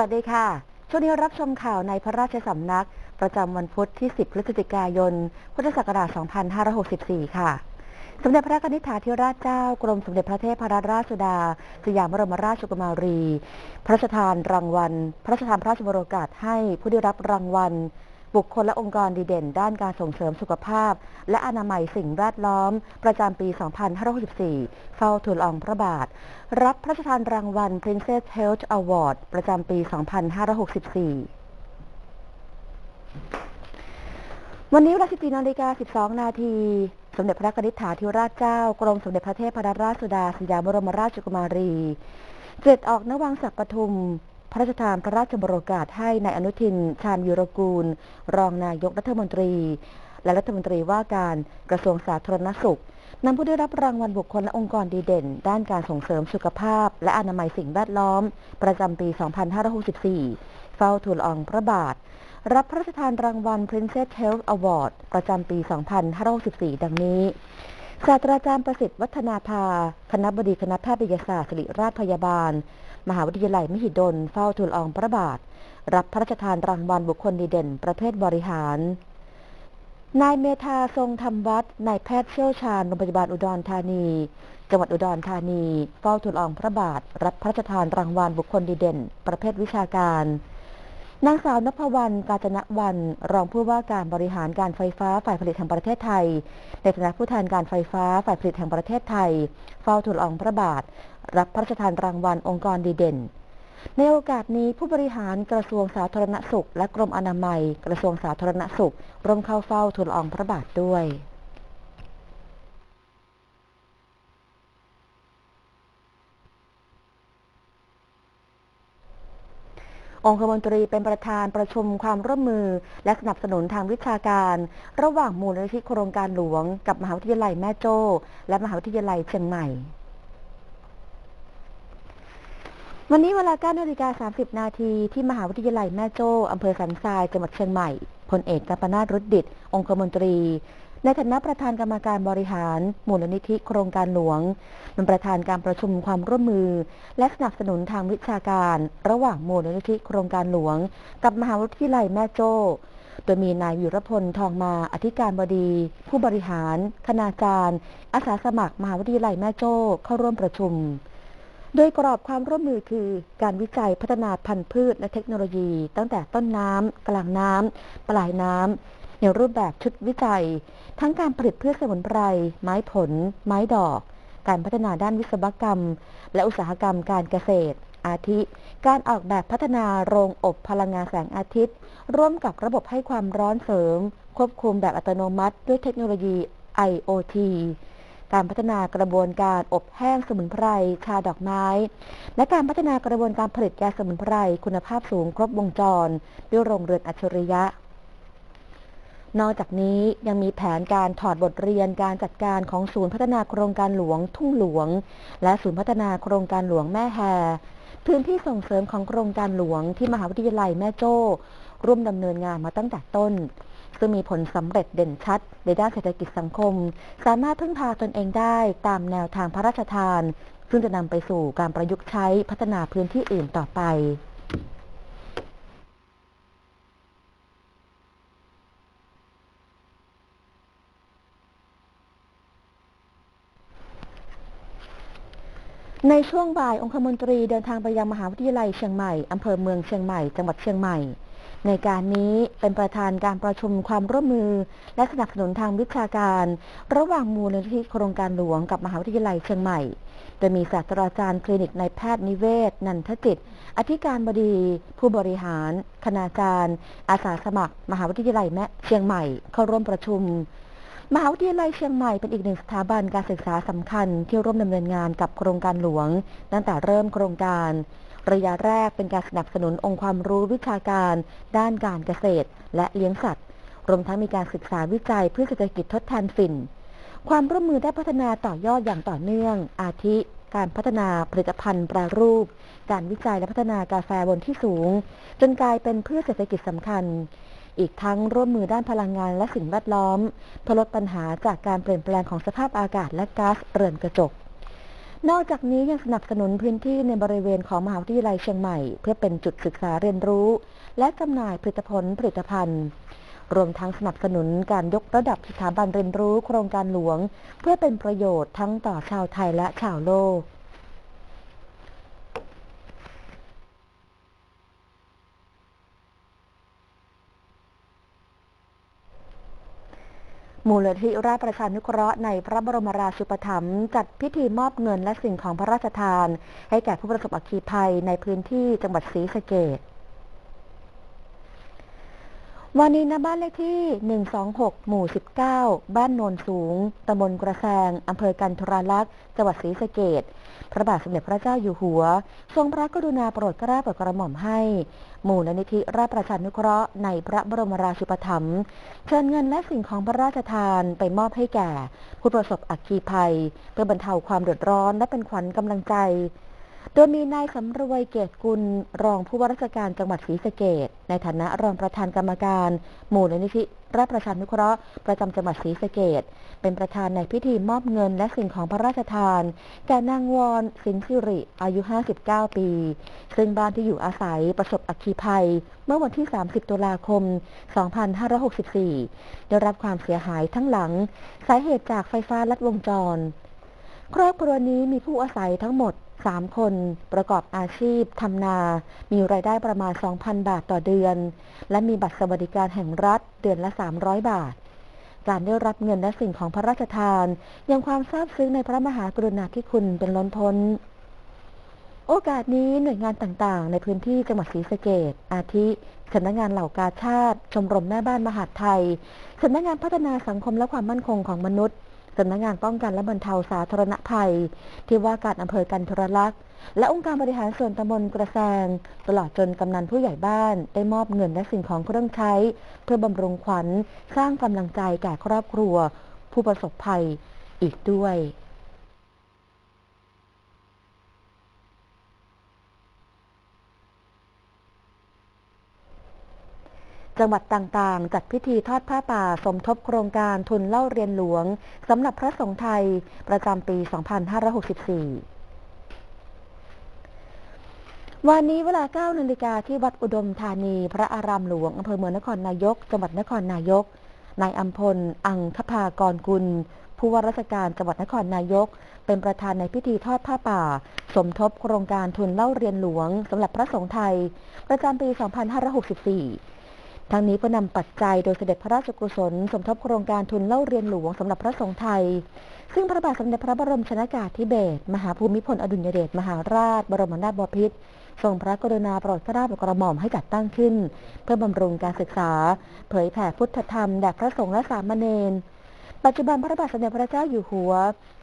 วัสดีค่ะ ช่วงนี้รับชมข่าวในพระราชสำนัก ประจำวันพุธที่ 10 พฤศจิกายน พุทธศักราช 2564 ค่ะ สมเด็จพระนิธิถาธิราชเจ้ากรมสมเด็จพระเทพรัตนราชสุดา สยามบรมราชกุมารี พระราชทานรางวัล พระราชทานพระราชบรโอกาสให้ผู้ได้รับรางวัล บุคคลและองค์กรดีเด่น ด้านการส่งเสริมสุขภาพ และอนามัยสิ่งแวดล้อม ประจำปี 2564 เฝ้าทูลอองพระบาท รับพระราชทานรางวัล Princess Health Award ประจำปี 2564วันนี้เวลา14นาฬิกา 12 นาที สมเด็จพระนิธิถาธิราชเจ้า กรมสมเด็จพระเทพรัตนราชสุดาสยามบรมราชกุมารี เสด็จออกนวังศักดิ์ปทุม พระราชทานพระราชบรโอกาสให้ในายอนุทิน ชาญวีรกูล รองนายกรัฐมนตรี และรัฐมนตรีว่าการกระทรวงสาธารณสุขนำผู้ได้รับรางวัลบุคคลและองค์กรดีเด่น ด้านการส่งเสริมสุขภาพ และอนามัยสิ่งแวดล้อม ประจำปี 2564 เฝ้าทูลอองพระบาท รับพระราชทานรางวัล Princess Health Award ประจำปี 2564 ดังนี้ ศาสตราจารย์ประสิทธิ์วัฒนาภา คณะบดีคณะแพทยศาสตร์ศิริราชพยาบาล มหาวิทยาลัยมหิดล เฝ้าทูลอองพระบาท รับพระราชทานรางวัลบุคคลดีเด่น ประเภทบริหาร นายเมธาทรงธรรมวัฒน์นายแพทย์เชี่ยวชาญโรงพยาบาลอุดรธานี จังหวัดอุดรธานี เฝ้าทูลอองพระบาท รับพระราชทานรางวัลบุคคลดีเด่น ประเภทวิชาการ นางสาวนภวรรณกาญจนวัน รองผู้ว่าการบริหารการไฟฟ้าฝ่ายผลิตแห่งประเทศไทย ในฐานะผู้แทนการไฟฟ้าฝ่ายผลิตแห่งประเทศไทย เฝ้าทูลอองพระบาท รับพระราชทานรางวัลองค์กรดีเด่น ในโอกาสนี้ผู้บริหารกระทรวงสาธารณสุข และกรมอนามัย กระทรวงสาธารณสุขร่วมเข้าเฝ้าทูลอองพระบาทด้วย องคมนตรีเป็นประธานประชุมความร่วมมือ และสนับสนุนทางวิชาการ ระหว่างมูลนิธิโครงการหลวง กับมหาวิทยาลัยแม่โจ้ และมหาวิทยาลัยเชียงใหม่วันนี้เวลา9นาฬิกา30 นาทีที่มหาวิทยาลัยแม่โจ้อำเภอสันทรายจังหวัดเชียงใหม่พลเอกกัปนาทรุดดิต องคมนตรี ในฐานะประธานกรรมการบริหาร มูลนิธิโครงการหลวงเป็นประธานการประชุมความร่วมมือ และสนับสนุนทางวิชาการ ระหว่างมูลนิธิโครงการหลวง กับมหาวิทยาลัยแม่โจ้ โดยมีนายวิรพลทองมาอธิการบดี ผู้บริหาร คณาจารย์ อาสาสมัคร มหาวิทยาลัยแม่โจ้เข้าร่วมประชุม โดยกรอบความร่วมมือคือการวิจัยพัฒนาพันธุ์พืชและเทคโนโลยี ตั้งแต่ต้นน้ำกลางน้ำปลายน้ำ ในรูปแบบชุดวิจัย ทั้งการผลิตพืชสมุนไพร ไม้ผล ไม้ดอก การพัฒนาด้านวิศวกรรม และอุตสาหกรรมการเกษตร อาทิ การออกแบบพัฒนาโรงอบพลังงานแสงอาทิตย์ ร่วมกับระบบให้ความร้อนเสริม ควบคุมแบบอัตโนมัติ ด้วยเทคโนโลยี IoT การพัฒนากระบวนการอบแห้งสมุนไพร ชาดอกไม้ และการพัฒนากระบวนการผลิตยาสมุนไพร คุณภาพสูงครบวงจร ด้วยโรงเรือนอัจฉริยะ นอกจากนี้ยังมีแผนการถอดบทเรียนการจัดการของศูนย์พัฒนาโครงการหลวงทุ่งหลวง และศูนย์พัฒนาโครงการหลวงแม่แฮพื้นที่ส่งเสริมของโครงการหลวงที่มหาวิทยาลัยแม่โจ้ ร่วมดำเนินงานมาตั้งแต่ต้น ซึ่งมีผลสำเร็จเด่นชัด ในด้านเศรษฐกิจสังคม สามารถพึ่งพาตนเองได้ตามแนวทางพระราชทาน ซึ่งจะนำไปสู่การประยุกต์ใช้พัฒนาพื้นที่อื่นต่อไป ในช่วงบ่ายองคมนตรีเดินทางไปยังมหาวิทยาลัยเชียงใหม่ อำเภอเมืองเชียงใหม่ จังหวัดเชียงใหม่ ในการนี้เป็นประธานการประชุมความร่วมมือ และสนับสนุนทางวิชาการ ระหว่างมูลนิธิโครงการหลวงกับมหาวิทยาลัยเชียงใหม่ โดยมีศาสตราจารย์คลินิกนายแพทย์นิเวศ นันทจิต อธิการบดี ผู้บริหาร คณาจารย์ อาสาสมัคร มหาวิทยาลัยแม่เชียงใหม่ เข้าร่วมประชุม มหาวิทยาลัยเชียงใหม่เป็นอีกหนึ่งสถาบันการศึกษาสำคัญที่ร่วมดำเนินงานกับโครงการหลวง ตั้งแต่เริ่มโครงการ ระยะแรกเป็นการสนับสนุนองค์ความรู้วิชาการ ด้านการเกษตร และเลี้ยงสัตว์ รวมทั้งมีการศึกษาวิจัยเพื่อเศรษฐกิจทดแทนฝิ่น ความร่วมมือได้พัฒนาต่อยอดอย่างต่อเนื่อง อาทิ การพัฒนาผลิตภัณฑ์แปรรูป การวิจัยและพัฒนากาแฟบนที่สูง จนกลายเป็นพืชเศรษฐกิจสำคัญ อีกทั้งร่วมมือด้านพลังงานและสิ่งแวดล้อมเพื่อลดปัญหาจากการเปลี่ยนแปลงของสภาพอากาศและก๊าซเรือนกระจก นอกจากนี้ยังสนับสนุนพื้นที่ในบริเวณของมหาวิทยาลัยเชียงใหม่ เพื่อเป็นจุดศึกษาเรียนรู้ และจำหน่ายผลิตผลผลิตภัณฑ์รวมทั้งสนับสนุนการยกระดับสถาบันเรียนรู้โครงการหลวง เพื่อเป็นประโยชน์ทั้งต่อชาวไทยและชาวโลก มูลนิธิราชประชานุเคราะห์ในพระบรมราชูปถัมภ์จัดพิธีมอบเงินและสิ่งของพระราชทาน ให้แก่ผู้ประสบอัคคีภัยในพื้นที่จังหวัดศรีสะเกษวันนี้ณบ้านเลขที่ 126 หมู่ 19 บ้านโนนสูง ตำบลกระแซง อำเภอกันทราลักษ์ จังหวัดศรีสะเกษ พระบาทสมเด็จพระเจ้าอยู่หัว ทรงพระกรุณาโปรดเกล้าโปรดกระหม่อมให้มูลนิธิราชประชานุเคราะห์ในพระบรมราชูปถัมภ์เชิญเงินและสิ่งของพระราชทานไปมอบให้แก่ ผู้ประสบอัคคีภัย เพื่อบรรเทาความเดือดร้อนและเป็นขวัญกำลังใจ โดยมีนายสำรวยเกตกุลรองผู้ว่าราชการจังหวัดศรีสะเกษในฐานะรองประธานกรรมการหมูลนิธิราชประชานุเคราะห์ประจำจังหวัดศรีสะเกษเป็นประธานในพิธีมอบเงินและสิ่งของพระราชทานแก่นางวอนสินสิริอายุ 59 ปี ซึ่งบ้านที่อยู่อาศัยประสบอัคคีภัย เมื่อวันที่ 30 ตุลาคม 2564 ได้รับความเสียหายทั้งหลัง สาเหตุจากไฟฟ้าลัดวงจร ครอบครัวนี้มีผู้อาศัยทั้งหมด 3 คนประกอบอาชีพทำนา มีรายได้ประมาณ 2,000 บาทต่อเดือน และมีบัตรสวัสดิการแห่งรัฐเดือนละ 300 บาท การได้รับเงินและสิ่งของพระราชทาน ยังความซาบซึ้งในพระมหากรุณาธิคุณเป็นล้นพ้น โอกาสนี้หน่วยงานต่างๆ ในพื้นที่จังหวัดศรีสะเกษอาทิสำนักงานเหล่ากาชาติ ชมรมแม่บ้านมหาดไทยสำนักงานพัฒนาสังคมและความมั่นคงของมนุษย์ สำนักงานป้องกันและบรรเทาสาธารณภัย ที่ว่าการอำเภอกันทรลักษณ์และองค์การบริหารส่วนตำบลกระแซงตลอดจนกำนันผู้ใหญ่บ้านได้มอบเงินและสิ่งของเครื่องใช้ เพื่อบำรุงขวัญสร้างกำลังใจแก่ครอบครัว ผู้ประสบภัยอีกด้วย จังหวัดต่างๆ จัดพิธีทอดผ้าป่าสมทบโครงการทุนเล่าเรียนหลวงสำหรับพระสงฆ์ไทยประจำปี 2564วันนี้เวลา9นาฬิกาที่วัดอุดมธานี พระอารามหลวงอำเภอเมืองนครนายก จังหวัดนครนายก นายอัมพล อังคภากรกุล ผู้ว่าราชการจังหวัดนครนายก เป็นประธานในพิธีทอดผ้าป่า สมทบโครงการทุนเล่าเรียนหลวงสำหรับพระสงฆ์ไทย ประจำปี 2564 ทั้งนี้เพื่อนำปัจจัยโดยเสด็จพระราชกุศล สมทบโครงการทุนเล่าเรียนหลวงสำหรับพระสงฆ์ไทย ซึ่งพระบาทสมเด็จพระบรมชนากาธิเบศรมหาภูมิพลอดุลยเดชมหาราช บรมนาถบพิตรทรงพระกรุณาโปรดเกล้าบกระหม่อมให้จัดตั้งขึ้น เพื่อบำรุงการศึกษา เผยแผ่พุทธธรรมแด่พระสงฆ์และสามเณร ปัจจุบันพระบาทสมเด็จพระเจ้าอยู่หัว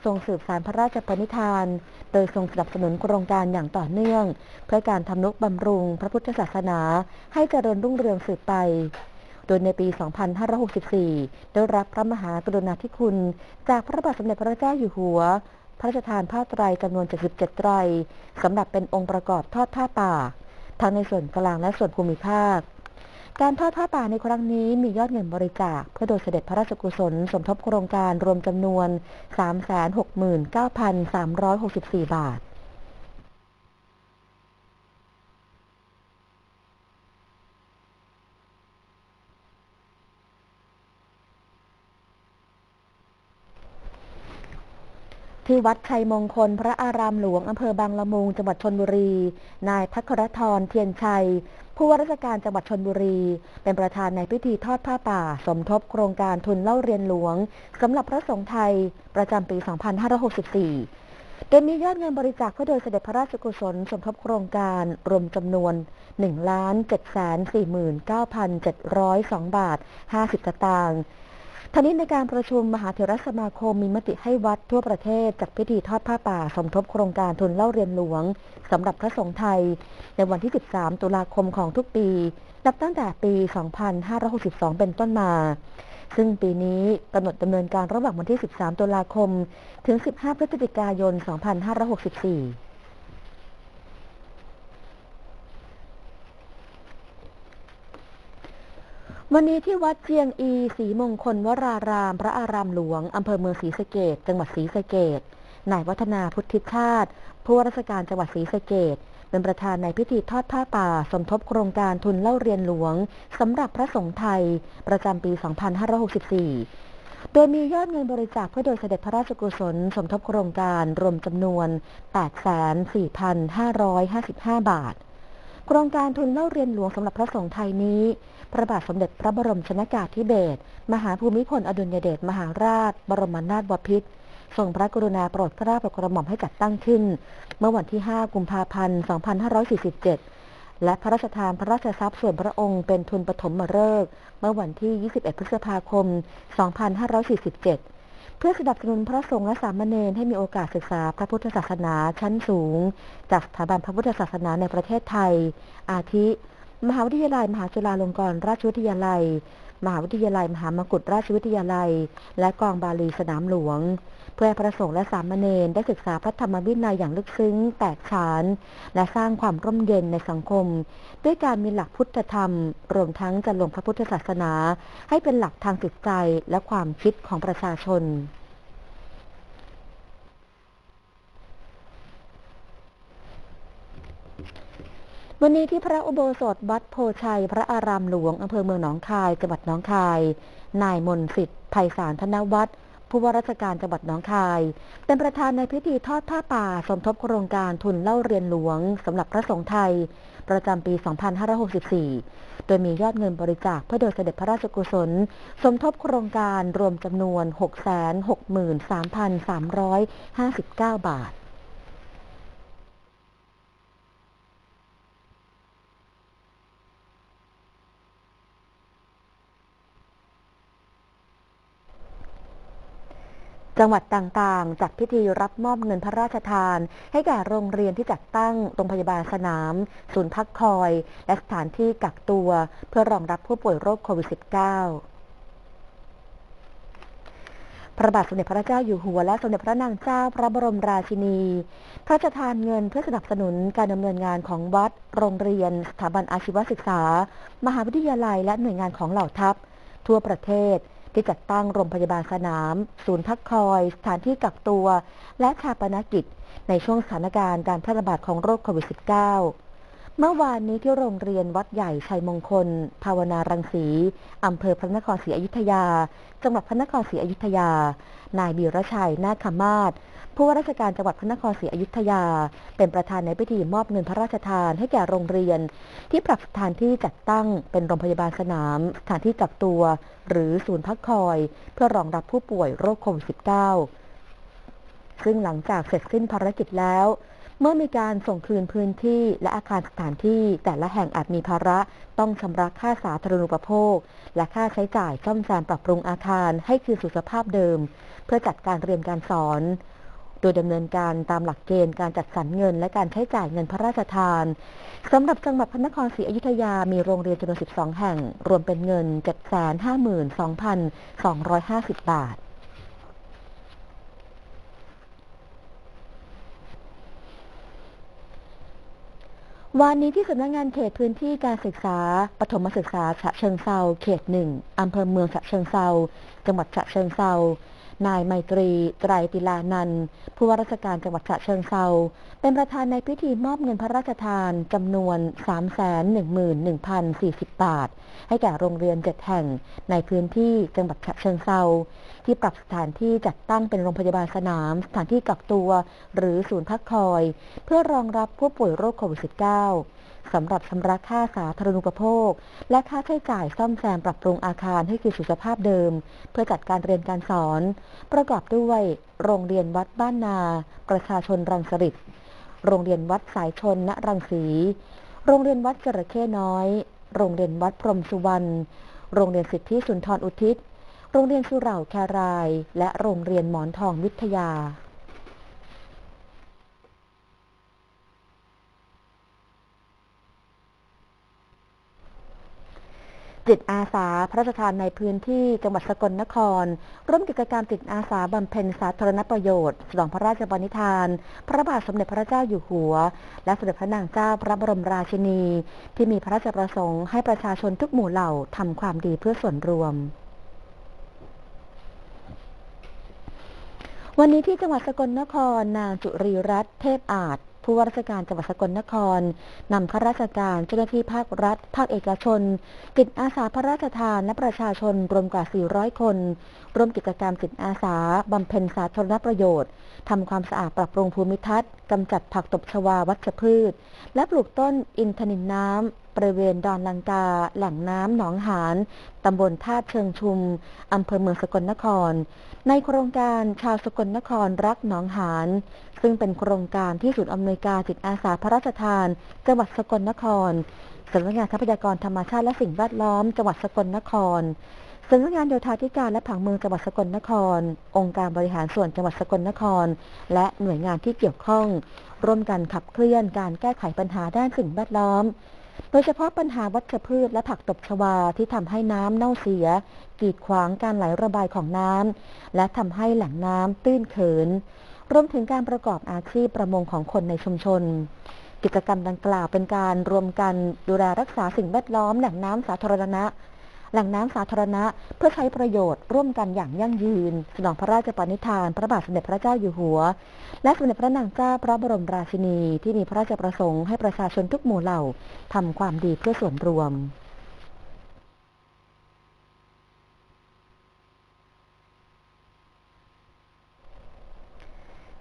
ทรงสืบสานพระราชปณิธาน โดยทรงสนับสนุนโครงการอย่างต่อเนื่อง เพื่อการทำนุบำรุงพระพุทธศาสนาให้เจริญรุ่งเรืองสืบไป โดยในปี 2564 ได้รับพระมหากรุณาธิคุณ จากพระบาทสมเด็จพระเจ้าอยู่หัว พระราชทานผ้าไตรจำนวน 77 ไตรสำหรับเป็นองค์ประกอบทอดผ้าป่า ทั้งในส่วนกลางและส่วนภูมิภาค การทอดผ้าป่าในครั้งนี้มียอดเงินบริจาค เพื่อโดยเสด็จพระราชกุศล สมทบโครงการรวมจำนวน 369,364 บาทที่วัดชัยมงคลพระอารามหลวงอำเภอบางละมุงจังหวัดชนบุรี นายพัครธรเทียนชัย ผู้ว่าราชการจังหวัดชนบุรี เป็นประธานในพิธีทอดผ้าป่า สมทบโครงการทุนเล่าเรียนหลวงสำหรับพระสงฆ์ไทยประจำปี 2564 โดยมียอดเงินบริจาคเพื่อโดยเสด็จพระราชกุศลสมทบโครงการรวมจำนวน 1 7 4 9 7 0 2 บาท 50 สตางค์ ทานี้ในการประชุมมหาเถรสมาคมมีมติให้วัดทั่วประเทศจัดพิธีทอดผ้าป่าสมทบโครงการทุนเล่าเรียนหลวงสำหรับพระสงฆ์ไทย ในวันที่ 13 ตุลาคมของทุกปี นับตั้งแต่ปี 2562 เป็นต้นมา ซึ่งปีนี้กำหนดดำเนินการระหว่างวันที่ 13 ตุลาคม ถึง 15 พฤศจิกายน 2564 วันนี้ที่วัดเจียงอีศรีมงคลวราราม พระอารามหลวง อำเภอเมืองศรีสะเกดจังหวัดศรีสะเกดนายวัฒนาพุทธิชาติ ผู้ว่าราชการจังหวัดศรีสะเกดเป็นประธานในพิธีทอดผ้าป่า สมทบโครงการทุนเล่าเรียนหลวงสำหรับพระสงฆ์ไทย ประจำปี 2564 โดยมียอดเงินบริจาคเพื่อโดยเสด็จพระราชกุศล สมทบโครงการรวมจำนวน 84,555 บาท โครงการทุนเล่าเรียนหลวงสำหรับพระสงฆ์ไทยนี้ พระบาทสมเด็จพระบรมชนากาธิเบศรมหาภูมิพลอดุลยเดชมหาราช บรมนาถบพิตรทรงพระกรุณาโปรดเกล้าโปรดกระหม่อมให้จัดตั้งขึ้น เมื่อวันที่ 5 กุมภาพันธ์ 2547 และพระราชทานพระราชทรัพย์ส่วนพระองค์เป็นทุนปฐมฤกษ์เมื่อวันที่ 21 พฤษภาคม 2547เพื่อสนับสนุนพระสงฆ์และสามเณรให้มีโอกาสศึกษาพระพุทธศาสนาชั้นสูง จากสถาบันพระพุทธศาสนาในประเทศไทย อาทิ มหาวิทยาลัย มหาจุฬาลงกรณราชวิทยาลัย มหาวิทยาลัย มหามกุฏราชวิทยาลัย และกองบาลีสนามหลวง เพื่อให้พระสงฆ์และสามเณรได้ศึกษาพระธรรมวินัยอย่างลึกซึ้ง แตกฉาน และสร้างความร่มเย็นในสังคม ด้วยการมีหลักพุทธธรรม รวมทั้งจะลงพระพุทธศาสนา ให้เป็นหลักทางจิตใจและความคิดของประชาชน วันนี้ที่พระอุโบสถวัดโพชัย พระอารามหลวงอำเภอเมืองหนองคายจังหวัดหนองคาย นายมนสิทธิ์ไพศาลธนวัฒน์ผู้ว่าราชการจังหวัดหนองคาย เป็นประธานในพิธีทอดผ้าป่า สมทบโครงการทุนเล่าเรียนหลวงสำหรับพระสงฆ์ไทย ประจำปี 2564 โดยมียอดเงินบริจาคเพื่อโดยเสด็จพระราชกุศล สมทบโครงการรวมจำนวน 663,359 บาท จังหวัดต่างๆ จัดพิธีรับมอบเงินพระราชทาน ให้แก่โรงเรียนที่จัดตั้งโรงพยาบาลสนาม ศูนย์พักคอย และสถานที่กักตัว เพื่อรองรับผู้ป่วยโรคโควิด -19 พระบาทสมเด็จพระเจ้าอยู่หัวและสมเด็จพระนางเจ้าพระบรมราชินี พระราชทานเงินเพื่อสนับสนุนการดำเนินงานของวัด โรงเรียน สถาบันอาชีวศึกษา มหาวิทยาลัยและหน่วยงานของเหล่าทัพ ทั่วประเทศ ที่จัดตั้งโรงพยาบาลสนาม ศูนย์พักคอย สถานที่กักตัว และชาปนกิจ ในช่วงสถานการณ์การแพร่ระบาดของโรคโควิด -19 เมื่อวานนี้ที่โรงเรียนวัดใหญ่ชัยมงคล ภาวนารังสีอำเภอพระนครศรีอยุธยา จังหวัดพระนครศรีอยุธยา นายบีรชัย นาคมาศผู้ว่าราชการจังหวัดพระนครศรีอยุธยา เป็นประธานในพิธีมอบเงินพระราชทานให้แก่โรงเรียน ที่ปรับสถานที่จัดตั้งเป็นโรงพยาบาลสนาม สถานที่กักตัว หรือศูนย์พักคอย เพื่อรองรับผู้ป่วยโรคโควิด -19 ซึ่งหลังจากเสร็จสิ้นภารกิจแล้ว เมื่อมีการส่งคืนพื้นที่และอาคารสถานที่ แต่ละแห่งอาจมีภาระต้องชำระค่าสาธารณูปโภค และค่าใช้จ่ายซ่อมแซมปรับปรุงอาคารให้คืนสู่สภาพเดิม เพื่อจัดการเรียนการสอน ดยดำเนินการตามหลักเกณฑ์การจัดสรรเงิน และการใช้จ่ายเงินพระราชทานสำหรับจังหวัดพระนครศรีอยุธยามีโรงเรียนจำนวน 12 แห่ง รวมเป็นเงิน 752,250 บาทวันนี้ที่สำนักงานเขตพื้นที่การศึกษา ปฐมศึกษาฉะเชิงเซาเขตหนึ่งอำเภอเมืองฉะเชิงเซาจังหวัดฉะเชิงเซา นายไมตรี ไตรติลานันผู้ว่าราชการจังหวัดฉะเชิงเซาเป็นประธานในพิธีมอบเงินพระราชทานจำนวน 311,040 บาท ให้แก่โรงเรียนเจ็ดแห่งในพื้นที่จังหวัดฉะเชิงเซาที่ปรับสถานที่จัดตั้งเป็นโรงพยาบาลสนาม สถานที่กักตัว หรือศูนย์พักคอย เพื่อรองรับผู้ป่วยโรคโควิด -19 สำหรับชำระค่าสาธารณูปโภค และค่าใช้จ่ายซ่อมแซมปรับปรุงอาคารให้คืนสู่สภาพเดิม เพื่อจัดการเรียนการสอน ประกอบด้วยโรงเรียนวัดบ้านนา ประชาชนรังสฤษโรงเรียนวัดสายชนณรังสี โรงเรียนวัดจระเข้น้อย โรงเรียนวัดพรมสุวรรณ โรงเรียนสิทธิสุนทรอุทิศ โรงเรียนสุเหร่าแคราย และโรงเรียนหมอนทองวิทยา จิตอาสาพระราชทานในพื้นที่จังหวัดสกลนคร ร่วมกิจกรรมจิตอาสาบำเพ็ญสาธารณประโยชน์ฉลองพระราชปณิธาน พระบาทสมเด็จพระเจ้าอยู่หัว และสมเด็จพระนางเจ้าพระบรมราชินี ที่มีพระราชประสงค์ให้ประชาชนทุกหมู่เหล่าทำความดีเพื่อส่วนรวมวันนี้ที่จังหวัดสกลนครนางจุรีรัตน์เทพอาจ ผู้ว่าราชการจังหวัดสกลนครนำข้าราชการเจ้าหน้าที่ภาครัฐ ภาคเอกชน จิตอาสาพระราชทานและประชาชนรวมกว่า 400 คน ร่วมกิจกรรมจิตอาสาบำเพ็ญสาธารณประโยชน์ทำความสะอาดปรับปรุงภูมิทัศน์กำจัดผักตบชวาวัชพืช และปลูกต้นอินทนินน้ำ บริเวณดอนลังกา แหล่งน้ำหนองหานตำบลท่าเชิงชุมอำเภอเมืองสกลนคร ในโครงการชาวสกลนครรักหนองหานซึ่งเป็นโครงการที่ศูนย์อำนวยการจิตอาสาพระราชทาน จังหวัดสกลนครสำนักงานทรัพยากรธรรมชาติและสิ่งแวดล้อม จังหวัดสกลนครสำนักงานโยธาธิการและผังเมืองจังหวัดสกลนคร องค์การบริหารส่วนจังหวัดสกลนคร และหน่วยงานที่เกี่ยวข้อง ร่วมกันขับเคลื่อนการแก้ไขปัญหาด้านสิ่งแวดล้อม ดยเฉพาะปัญหาวัชพืชและผักตบชวาที่ทำให้น้ำเน่าเสีย กีดขวางการไหลระบายของน้ำและทำให้แหล่งน้ำตื้นเขิน รวมถึงการประกอบอาชีพประมงของคนในชุมชน กิจกรรมดังกล่าวเป็นการรวมกันดูแลรักษาสิ่งแวดล้อมแหล่งน้ำสาธารณะ แหล่งน้ำสาธารณะ เพื่อใช้ประโยชน์ร่วมกันอย่างยั่งยืน สนองพระราชปณิธาน พระบาทสมเด็จพระเจ้าอยู่หัว และสมเด็จพระนางเจ้าพระบรมราชินี ที่มีพระราชประสงค์ให้ประชาชนทุกหมู่เหล่าทำความดีเพื่อส่วนรวม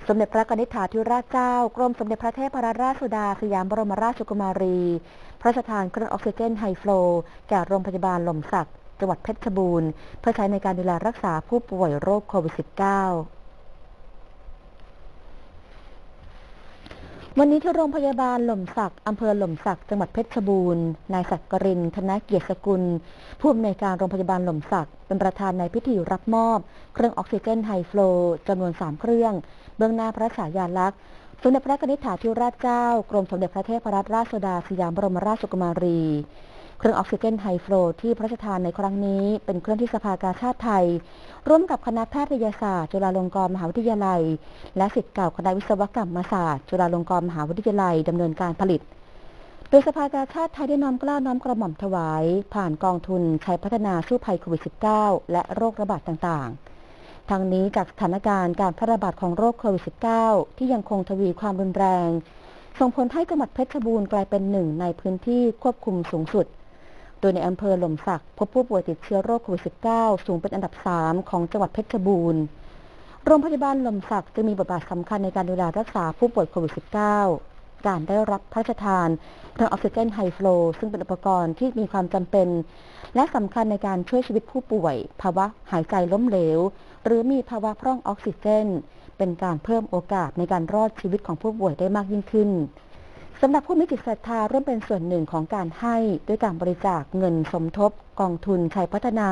สมเด็จพระกนิษฐาธิราชเจ้า กรมสมเด็จพระเทพรัตนราชสุดา สยามบรมราชกุมารี พระราชทานเครื่องออกซิเจนไฮฟลูแก่โรงพยาบาลหล่มสัก จังหวัดเพชรบูรณ์ เพื่อใช้ในการดูแลรักษาผู้ป่วยโรคโควิด -19 วันนี้ที่โรงพยาบาลหล่มสักอำเภอหล่มสักจังหวัดเพชรบูรณ์ นายศักกรินธนเกียรติสกุล ผู้อำนวยการโรงพยาบาลหล่มสักเป็นประธานในพิธีรับมอบ เครื่องออกซิเจนไฮฟลูจำนวน 3 เครื่อง เบื้องหน้าพระฉายาลักษณ์ สมเด็จพระนิธิถาธิราชเจ้า กรมสมเด็จพระเทพรัตนราชสุดาสยามบรมราชกุมารี เครื่องออกซิเจนไฮฟลูที่พระราชทานในครั้งนี้ เป็นเครื่องที่สภากาชาติไทย ร่วมกับคณะแพทยศาสตร์ จุฬาลงกรณ์มหาวิทยาลัย และศิษย์เก่าคณะวิศวกรรมศาสตร์ จุฬาลงกรณ์มหาวิทยาลัยดำเนินการผลิต โดยสภากาชาติไทยได้น้อมกล้าน้อมกระหม่อมถวาย ผ่านกองทุนใชัยพัฒนาสู้ภัยโควิด -19 และโรคระบาดต่างๆ ทั้งนี้จากสถานการณ์การแพร่ระบาดของโรคโควิด -19 ที่ยังคงทวีความรุนแรงส่งผลให้จังหวัดเพชรบูรณ์กลายเป็นหนึ่งในพื้นที่ควบคุมสูงสุด โดยในอำเภอหล่มสักพบผู้ป่วยติดเชื้อโรคโควิด -19 สูงเป็นอันดับ 3 ของจังหวัดเพชรบูรณ์ โรงพยาบาลหล่มสักจะมีบทบาทสำคัญในการดูแลรักษาผู้ป่วยโควิด -19 การได้รับพระราชทานเครื่องออกซิเจนไฮฟลูซึ่งเป็นอุปกรณ์ที่มีความจำเป็น และสำคัญในการช่วยชีวิตผู้ป่วย ภาวะหายใจล้มเหลว หรือมีภาวะพร่องออกซิเจน เป็นการเพิ่มโอกาสในการรอดชีวิตของผู้ป่วยได้มากยิ่งขึ้น สำหรับผู้มีจิตศรัทธาร่วมเป็นส่วนหนึ่งของการให้ด้วยการบริจาคเงินสมทบ กองทุนชัยพัฒนา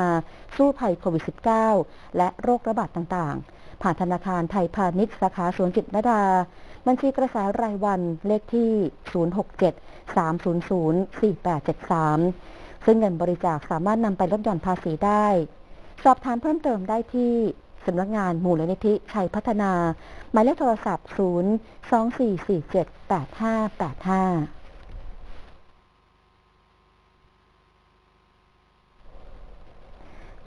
สู้ภัยโควิด -19 และโรคระบาดต่างๆ ผ่านธนาคารไทยพาณิชย์สาขาสวนจิตรดา บัญชีกระแสรายวันเลขที่ 067 300 4873 ซึ่งเงินบริจาคสามารถนำไปลดหย่อนภาษีได้ สอบถามเพิ่มเติมได้ที่ สำนักงานมูลนิธิชัยพัฒนา หมายเลขโทรศัพท์ 0 2447 8585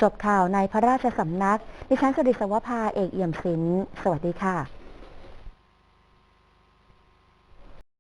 จบข่าวในพระราชสำนัก ดิฉันสริศวภาเอกเอี่ยมศิลป์สวัสดีค่ะ